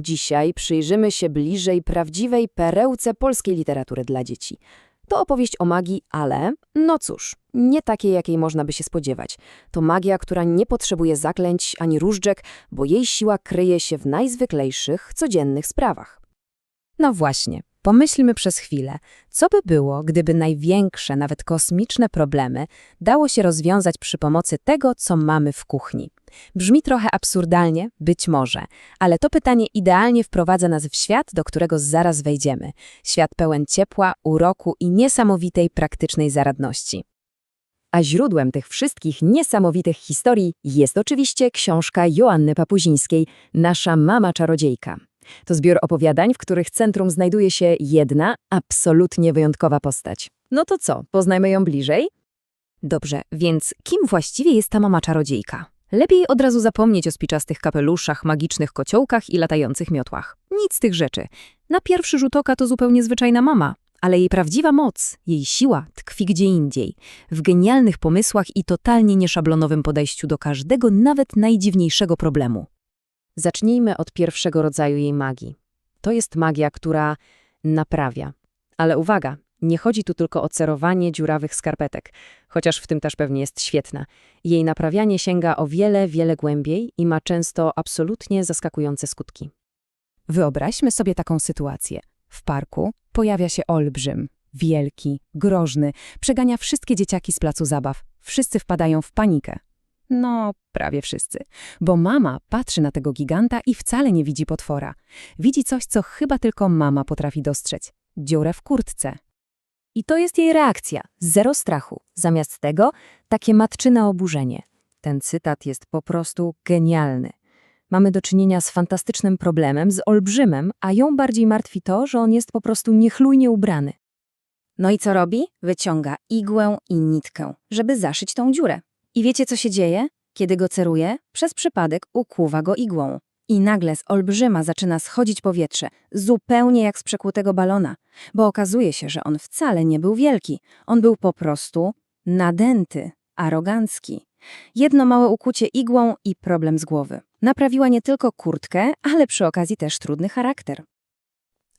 Dzisiaj przyjrzymy się bliżej prawdziwej perełce polskiej literatury dla dzieci. To opowieść o magii, ale, no cóż, nie takiej, jakiej można by się spodziewać. To magia, która nie potrzebuje zaklęć ani różdżek, bo jej siła kryje się w najzwyklejszych, codziennych sprawach. No właśnie, pomyślmy przez chwilę, co by było, gdyby największe, nawet kosmiczne problemy dało się rozwiązać przy pomocy tego, co mamy w kuchni. Brzmi trochę absurdalnie, być może, ale to pytanie idealnie wprowadza nas w świat, do którego zaraz wejdziemy. Świat pełen ciepła, uroku i niesamowitej praktycznej zaradności. A źródłem tych wszystkich niesamowitych historii jest oczywiście książka Joanny Papuzińskiej Nasza mama czarodziejka. To zbiór opowiadań, w których centrum znajduje się jedna, absolutnie wyjątkowa postać. No to co, poznajmy ją bliżej? Dobrze, więc kim właściwie jest ta mama czarodziejka? Lepiej od razu zapomnieć o spiczastych kapeluszach, magicznych kociołkach i latających miotłach. Nic z tych rzeczy. Na pierwszy rzut oka to zupełnie zwyczajna mama, ale jej prawdziwa moc, jej siła tkwi gdzie indziej. W genialnych pomysłach i totalnie nieszablonowym podejściu do każdego, nawet najdziwniejszego problemu. Zacznijmy od pierwszego rodzaju jej magii. To jest magia, która naprawia. Ale uwaga, nie chodzi tu tylko o cerowanie dziurawych skarpetek, chociaż w tym też pewnie jest świetna. Jej naprawianie sięga o wiele, wiele głębiej i ma często absolutnie zaskakujące skutki. Wyobraźmy sobie taką sytuację. W parku pojawia się olbrzym, wielki, groźny, przegania wszystkie dzieciaki z placu zabaw. Wszyscy wpadają w panikę. No, prawie wszyscy, bo mama patrzy na tego giganta i wcale nie widzi potwora. Widzi coś, co chyba tylko mama potrafi dostrzec. Dziurę w kurtce. I to jest jej reakcja. Zero strachu. Zamiast tego takie matczyne oburzenie. Ten cytat jest po prostu genialny. Mamy do czynienia z fantastycznym problemem, z olbrzymem, a ją bardziej martwi to, że on jest po prostu niechlujnie ubrany. No i co robi? Wyciąga igłę i nitkę, żeby zaszyć tą dziurę. I wiecie, co się dzieje? Kiedy go ceruje, przez przypadek ukłuwa go igłą. I nagle z olbrzyma zaczyna schodzić powietrze, zupełnie jak z przekłutego balona, bo okazuje się, że on wcale nie był wielki. On był po prostu nadęty, arogancki. Jedno małe ukucie igłą i problem z głowy. Naprawiła nie tylko kurtkę, ale przy okazji też trudny charakter.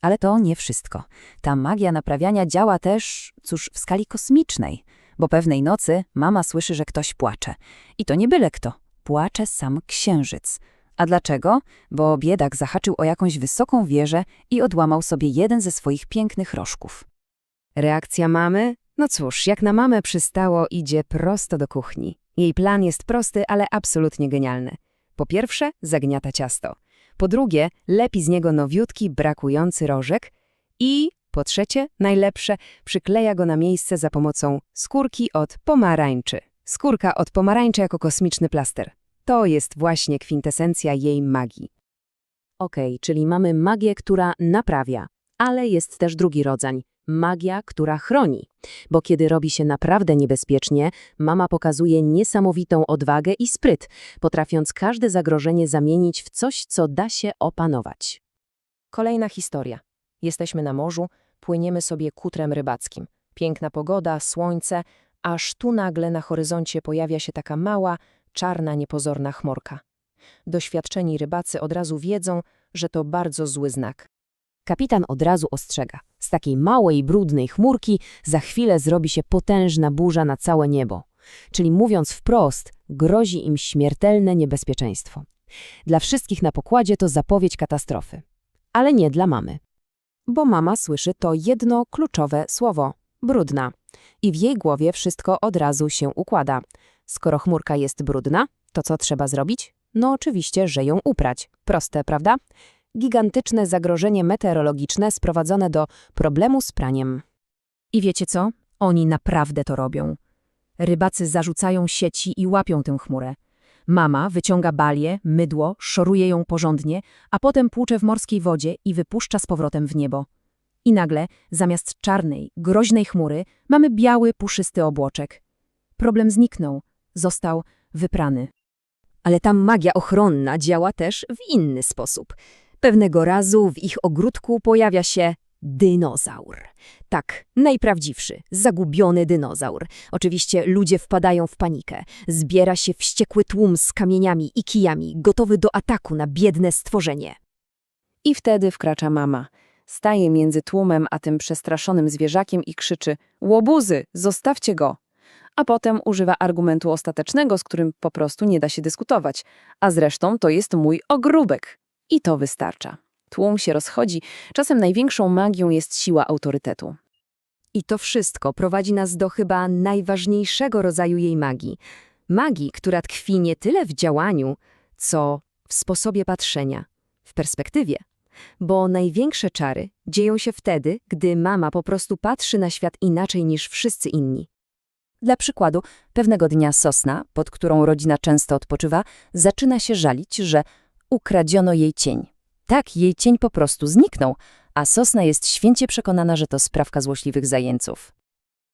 Ale to nie wszystko. Ta magia naprawiania działa też, cóż, w skali kosmicznej, bo pewnej nocy mama słyszy, że ktoś płacze. I to nie byle kto. Płacze sam księżyc. A dlaczego? Bo biedak zahaczył o jakąś wysoką wieżę i odłamał sobie jeden ze swoich pięknych rożków. Reakcja mamy? No cóż, jak na mamę przystało, idzie prosto do kuchni. Jej plan jest prosty, ale absolutnie genialny. Po pierwsze, zagniata ciasto. Po drugie, lepi z niego nowiutki, brakujący rożek. I po trzecie, najlepsze, przykleja go na miejsce za pomocą skórki od pomarańczy. Skórka od pomarańczy jako kosmiczny plaster. To jest właśnie kwintesencja jej magii. Okej, czyli mamy magię, która naprawia, ale jest też drugi rodzaj magia, która chroni. Bo kiedy robi się naprawdę niebezpiecznie, mama pokazuje niesamowitą odwagę i spryt, potrafiąc każde zagrożenie zamienić w coś, co da się opanować. Kolejna historia. Jesteśmy na morzu, płyniemy sobie kutrem rybackim. Piękna pogoda, słońce, aż tu nagle na horyzoncie pojawia się taka mała, czarna, niepozorna chmurka. Doświadczeni rybacy od razu wiedzą, że to bardzo zły znak. Kapitan od razu ostrzega. Z takiej małej, brudnej chmurki za chwilę zrobi się potężna burza na całe niebo. Czyli mówiąc wprost, grozi im śmiertelne niebezpieczeństwo. Dla wszystkich na pokładzie to zapowiedź katastrofy. Ale nie dla mamy. Bo mama słyszy to jedno kluczowe słowo – brudna. I w jej głowie wszystko od razu się układa. Skoro chmurka jest brudna, to co trzeba zrobić? No oczywiście, że ją uprać. Proste, prawda? Gigantyczne zagrożenie meteorologiczne sprowadzone do problemu z praniem. I wiecie co? Oni naprawdę to robią. Rybacy zarzucają sieci i łapią tę chmurę. Mama wyciąga balię, mydło, szoruje ją porządnie, a potem płucze w morskiej wodzie i wypuszcza z powrotem w niebo. I nagle, zamiast czarnej, groźnej chmury, mamy biały, puszysty obłoczek. Problem zniknął, został wyprany. Ale ta magia ochronna działa też w inny sposób. Pewnego razu w ich ogródku pojawia się dynozaur. Tak, najprawdziwszy, zagubiony dynozaur. Oczywiście ludzie wpadają w panikę. Zbiera się wściekły tłum z kamieniami i kijami, gotowy do ataku na biedne stworzenie. I wtedy wkracza mama. Staje między tłumem a tym przestraszonym zwierzakiem i krzyczy: Łobuzy, zostawcie go! A potem używa argumentu ostatecznego, z którym po prostu nie da się dyskutować. A zresztą to jest mój ogróbek. I to wystarcza. Tłum się rozchodzi. Czasem największą magią jest siła autorytetu. I to wszystko prowadzi nas do chyba najważniejszego rodzaju jej magii. Magii, która tkwi nie tyle w działaniu, co w sposobie patrzenia, w perspektywie. Bo największe czary dzieją się wtedy, gdy mama po prostu patrzy na świat inaczej niż wszyscy inni. Dla przykładu, pewnego dnia sosna, pod którą rodzina często odpoczywa, zaczyna się żalić, że ukradziono jej cień. Tak, jej cień po prostu zniknął, a sosna jest święcie przekonana, że to sprawka złośliwych zajęców.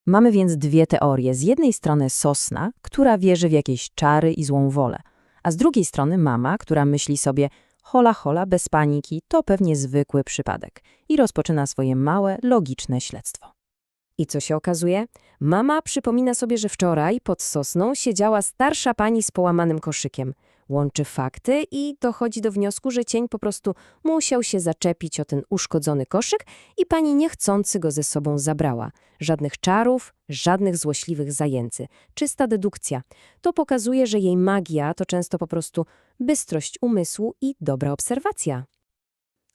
Mamy więc dwie teorie. Z jednej strony sosna, która wierzy w jakieś czary i złą wolę, a z drugiej strony mama, która myśli sobie hola hola, bez paniki, to pewnie zwykły przypadek i rozpoczyna swoje małe, logiczne śledztwo. I co się okazuje? Mama przypomina sobie, że wczoraj pod sosną siedziała starsza pani z połamanym koszykiem. Łączy fakty i dochodzi do wniosku, że cień po prostu musiał się zaczepić o ten uszkodzony koszyk i pani niechcący go ze sobą zabrała. Żadnych czarów, żadnych złośliwych zajęcy. Czysta dedukcja. To pokazuje, że jej magia to często po prostu bystrość umysłu i dobra obserwacja.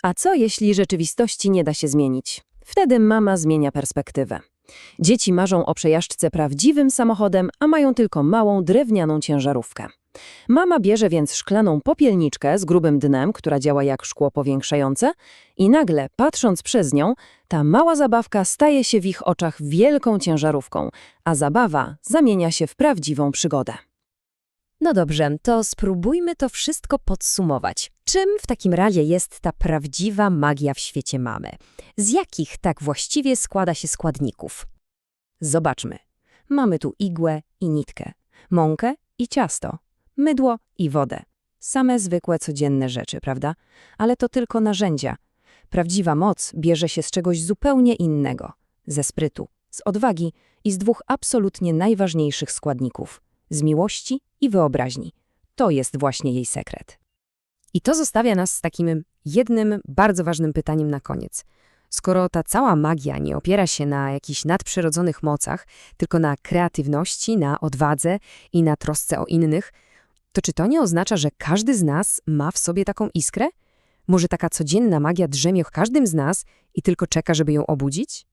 A co jeśli rzeczywistości nie da się zmienić? Wtedy mama zmienia perspektywę. Dzieci marzą o przejażdżce prawdziwym samochodem, a mają tylko małą drewnianą ciężarówkę. Mama bierze więc szklaną popielniczkę z grubym dnem, która działa jak szkło powiększające i nagle, patrząc przez nią, ta mała zabawka staje się w ich oczach wielką ciężarówką, a zabawa zamienia się w prawdziwą przygodę. No dobrze, to spróbujmy to wszystko podsumować. Czym w takim razie jest ta prawdziwa magia w świecie mamy? Z jakich tak właściwie składa się składników? Zobaczmy. Mamy tu igłę i nitkę, mąkę i ciasto, mydło i wodę. Same zwykłe, codzienne rzeczy, prawda? Ale to tylko narzędzia. Prawdziwa moc bierze się z czegoś zupełnie innego. Ze sprytu, z odwagi i z dwóch absolutnie najważniejszych składników – z miłości i wyobraźni. To jest właśnie jej sekret. I to zostawia nas z takim jednym bardzo ważnym pytaniem na koniec. Skoro ta cała magia nie opiera się na jakichś nadprzyrodzonych mocach, tylko na kreatywności, na odwadze i na trosce o innych, to czy to nie oznacza, że każdy z nas ma w sobie taką iskrę? Może taka codzienna magia drzemie w każdym z nas i tylko czeka, żeby ją obudzić?